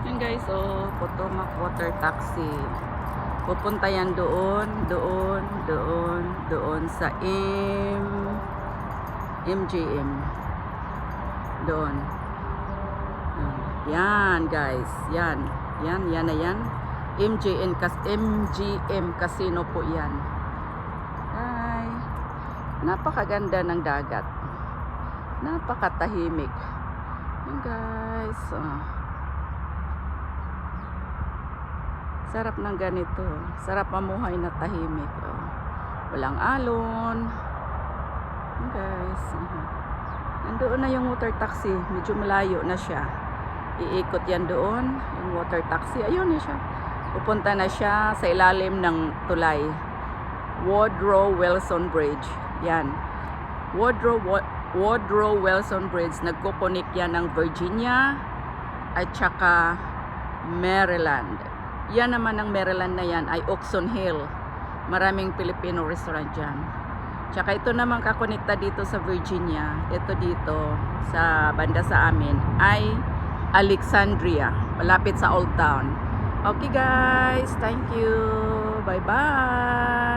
Yun guys, oh, Potomac Water Taxi. Pupunta yan doon, doon, doon, doon sa M MGM. Doon. Yan guys, yan. Yan, yan na yan. MGM, kas MGM Casino po yan. Hi. Napakaganda ng dagat. Napakatahimik. Yan guys. Ah. Sarap ng ganito. Sarap mamuhay na tahimik. Oh. Walang alon. Guys. Aha. Nandoon na yung water taxi. Medyo malayo na siya. Iikot yan doon. Yung water taxi. Ayun na siya. Pupunta na siya sa ilalim ng tulay. Woodrow Wilson Bridge. Yan. Woodrow, Woodrow Wilson Bridge. Nagkukunik yan ng Virginia at saka Maryland. Yan naman ang Maryland na yan ay Oxon Hill. Maraming Filipino restaurant dyan. Tsaka ito naman kakonekta dito sa Virginia. Ito dito sa banda sa amin ay Alexandria. Malapit sa Old Town. Okay guys, thank you. Bye-bye.